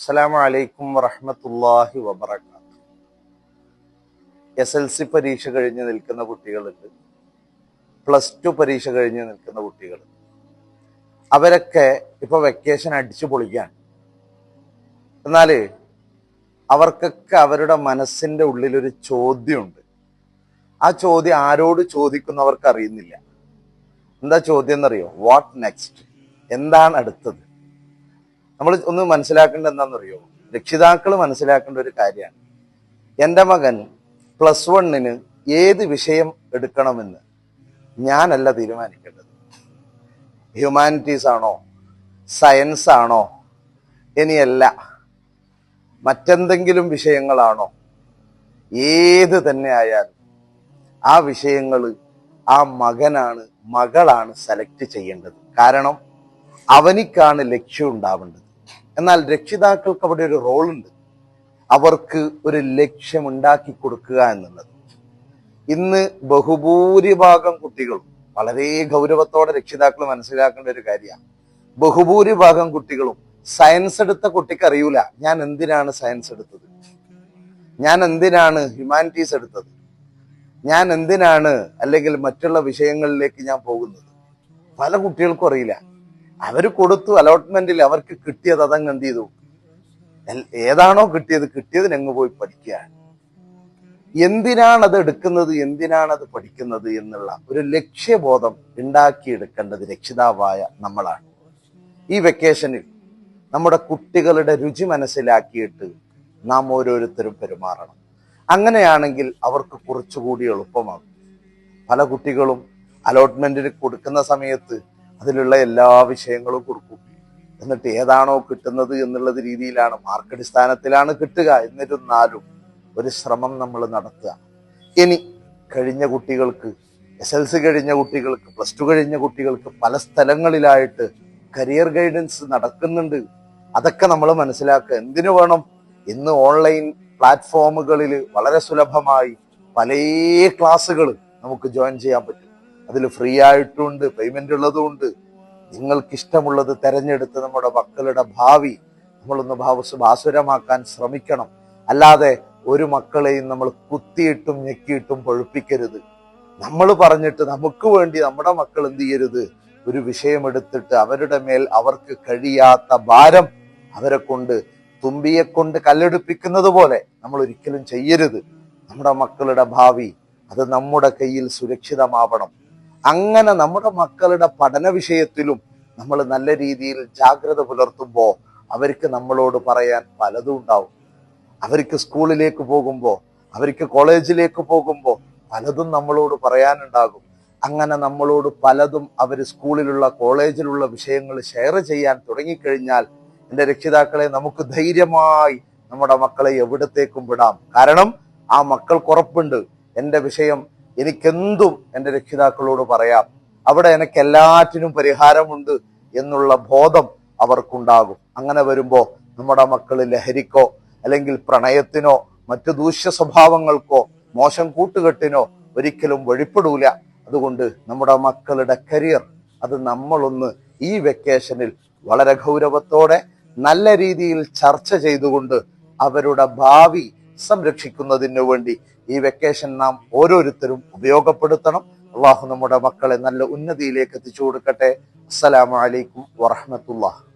അസ്സലാമു അലൈക്കും വറഹമത്തല്ലാഹി വബറകാത്ത് എസ് എൽ സി പരീക്ഷ കഴിഞ്ഞ് നിൽക്കുന്ന കുട്ടികളുണ്ട്. പ്ലസ് ടു പരീക്ഷ കഴിഞ്ഞ് നിൽക്കുന്ന കുട്ടികൾ അവരൊക്കെ ഇപ്പൊ വെക്കേഷൻ അടിച്ചു പൊളിക്കാൻ എന്നാൽ അവർക്കൊക്കെ അവരുടെ മനസ്സിന്റെ ഉള്ളിലൊരു ചോദ്യമുണ്ട്. ആ ചോദ്യം ആരോട് ചോദിക്കുന്നവർക്ക് അറിയുന്നില്ല. എന്താ ചോദ്യം എന്നറിയോ വാട്ട് നെക്സ്റ്റ് എന്താണ് അടുത്തത്? നമ്മൾ ഒന്ന് മനസ്സിലാക്കേണ്ടത് എന്താണെന്നറിയോ? രക്ഷിതാക്കൾ മനസ്സിലാക്കേണ്ട ഒരു കാര്യമാണ്. എന്റെ മകൻ പ്ലസ് വണ്ണിന് ഏത് വിഷയം എടുക്കണമെന്ന് ഞാനല്ല തീരുമാനിക്കേണ്ടത്. ഹ്യൂമാനിറ്റീസ് ആണോ? സയൻസ് ആണോ? ഇനിയല്ല. മറ്റെന്തെങ്കിലും വിഷയങ്ങളാണോ? ഏത് തന്നെ ആയാലും ആ വിഷയങ്ങൾ ആ മകനാണ് മകളാണ് സെലക്ട് ചെയ്യേണ്ടത്. കാരണം അവനിക്കാണ് ലക്ഷ്യം ഉണ്ടാവേണ്ടത്. എന്നാൽ രക്ഷിതാക്കൾക്ക് അവിടെ ഒരു റോളുണ്ട്. അവർക്ക് ഒരു ലക്ഷ്യം ഉണ്ടാക്കി കൊടുക്കുക എന്നുള്ളത്. ഇന്ന് ബഹുഭൂരിഭാഗം കുട്ടികളും വളരെ ഗൗരവത്തോടെ രക്ഷിതാക്കൾ മനസ്സിലാക്കേണ്ട ഒരു കാര്യമാണ്. ബഹുഭൂരിഭാഗം കുട്ടികളും സയൻസ് എടുത്ത കുട്ടിക്ക് അറിയൂല ഞാൻ എന്തിനാണ് സയൻസ് എടുത്തത്? ഞാൻ എന്തിനാണ് ഹ്യൂമാനിറ്റീസ് എടുത്തത്? ഞാൻ എന്തിനാണ് അല്ലെങ്കിൽ മറ്റുള്ള വിഷയങ്ങളിലേക്ക് ഞാൻ പോകുന്നത്? പല കുട്ടികൾക്കും അറിയില്ല. അവർ കൊടുത്തു അലോട്ട്മെന്റിൽ അവർക്ക് കിട്ടിയത് അതങ്ങ് എന്ത് ചെയ്തു? ഏതാണോ കിട്ടിയത് കിട്ടിയതിന് അങ്ങ് പോയി പഠിക്കുക എന്തിനാണ് അത് എടുക്കുന്നത് എന്തിനാണ് അത് പഠിക്കുന്നത് എന്നുള്ള ഒരു ലക്ഷ്യബോധം ഉണ്ടാക്കിയെടുക്കേണ്ടത് രക്ഷിതാവായ നമ്മളാണ്. ഈ വെക്കേഷനിൽ നമ്മുടെ കുട്ടികളുടെ രുചി മനസ്സിലാക്കിയിട്ട് നാം ഓരോരുത്തരും പെരുമാറണം. അങ്ങനെയാണെങ്കിൽ അവർക്ക് കുറച്ചുകൂടി എളുപ്പമാകും. പല കുട്ടികളും അലോട്ട്മെന്റിന് കൊടുക്കുന്ന സമയത്ത് അതിലുള്ള എല്ലാ വിഷയങ്ങളും കൊടുക്കും. എന്നിട്ട് ഏതാണോ കിട്ടുന്നത് എന്നുള്ളത് രീതിയിലാണ് മാർക്ക് അടിസ്ഥാനത്തിലാണ് കിട്ടുക. എന്നിരുന്നാലും ഒരു ശ്രമം നമ്മൾ നടത്തുക. ഇനി കഴിഞ്ഞ കുട്ടികൾക്ക് എസ് എൽ സി കഴിഞ്ഞ കുട്ടികൾക്ക് പ്ലസ് ടു കഴിഞ്ഞ കുട്ടികൾക്ക് പല സ്ഥലങ്ങളിലായിട്ട് കരിയർ ഗൈഡൻസ് നടക്കുന്നുണ്ട്. അതൊക്കെ നമ്മൾ മനസ്സിലാക്കുക. എന്തിനു വേണം? ഇന്ന് ഓൺലൈൻ പ്ലാറ്റ്ഫോമുകളിൽ വളരെ സുലഭമായി പല ക്ലാസ്സുകൾ നമുക്ക് ജോയിൻ ചെയ്യാൻ പറ്റും. അതിൽ ഫ്രീ ആയിട്ടുണ്ട് പേയ്മെന്റ് ഉള്ളതുകൊണ്ട് നിങ്ങൾക്ക് ഇഷ്ടമുള്ളത് തെരഞ്ഞെടുത്ത് നമ്മുടെ മക്കളുടെ ഭാവി നമ്മളൊന്ന് ഭാവ ഭാസുരമാക്കാൻ ശ്രമിക്കണം. അല്ലാതെ ഒരു മക്കളെയും നമ്മൾ കുത്തിയിട്ടും ഞെക്കിയിട്ടും പൊഴുപ്പിക്കരുത്. നമ്മൾ പറഞ്ഞിട്ട് നമുക്ക് വേണ്ടി നമ്മുടെ മക്കൾ എന്ത് ചെയ്യരുത്? ഒരു വിഷയമെടുത്തിട്ട് അവരുടെ മേൽ അവർക്ക് കഴിയാത്ത ഭാരം അവരെ കൊണ്ട് തുമ്പിയെ കൊണ്ട് കല്ലെടുപ്പിക്കുന്നത് പോലെ നമ്മൾ ഒരിക്കലും ചെയ്യരുത്. നമ്മുടെ മക്കളുടെ ഭാവി അത് നമ്മുടെ കയ്യിൽ സുരക്ഷിതമാവണം. അങ്ങനെ നമ്മുടെ മക്കളുടെ പഠന വിഷയത്തിലും നമ്മൾ നല്ല രീതിയിൽ ജാഗ്രത പുലർത്തുമ്പോൾ അവർക്ക് നമ്മളോട് പറയാൻ പലതും ഉണ്ടാവും. അവർക്ക് സ്കൂളിലേക്ക് പോകുമ്പോൾ അവർക്ക് കോളേജിലേക്ക് പോകുമ്പോൾ പലതും നമ്മളോട് പറയാനുണ്ടാകും. അങ്ങനെ നമ്മളോട് പലതും അവർ സ്കൂളിലുള്ള കോളേജിലുള്ള വിഷയങ്ങൾ ഷെയർ ചെയ്യാൻ തുടങ്ങിക്കഴിഞ്ഞാൽ എന്റെ രക്ഷിതാക്കളെ നമുക്ക് ധൈര്യമായി നമ്മുടെ മക്കളെ എവിടത്തേക്കും വിടാം. കാരണം ആ മക്കൾക്ക് ഉറപ്പുണ്ട്. എന്റെ വിഷയം എനിക്കെന്തും എന്റെ രക്ഷിതാക്കളോട് പറയാം. അവിടെ എനിക്ക് എല്ലാറ്റിനും പരിഹാരമുണ്ട് എന്നുള്ള ബോധം അവർക്കുണ്ടാകും. അങ്ങനെ വരുമ്പോൾ നമ്മുടെ മക്കൾ ലഹരിക്കോ അല്ലെങ്കിൽ പ്രണയത്തിനോ മറ്റു ദൂഷ്യ സ്വഭാവങ്ങൾക്കോ മോശം കൂട്ടുകെട്ടിനോ ഒരിക്കലും വഴിപ്പെടൂല. അതുകൊണ്ട് നമ്മുടെ മക്കളുടെ കരിയർ അത് നമ്മളൊന്ന് ഈ വെക്കേഷനിൽ വളരെ ഗൗരവത്തോടെ നല്ല രീതിയിൽ ചർച്ച ചെയ്തുകൊണ്ട് അവരുടെ ഭാവി സംരക്ഷിക്കുന്നതിനു വേണ്ടി ഈ വെക്കേഷൻ നാം ഓരോരുത്തരും ഉപയോഗപ്പെടുത്തണം. അള്ളാഹു നമ്മുടെ മക്കളെ നല്ല ഉന്നതിയിലേക്ക് എത്തിച്ചു കൊടുക്കട്ടെ. അസ്സലാമു അലൈക്കും വറഹ്മത്തുള്ളാഹി.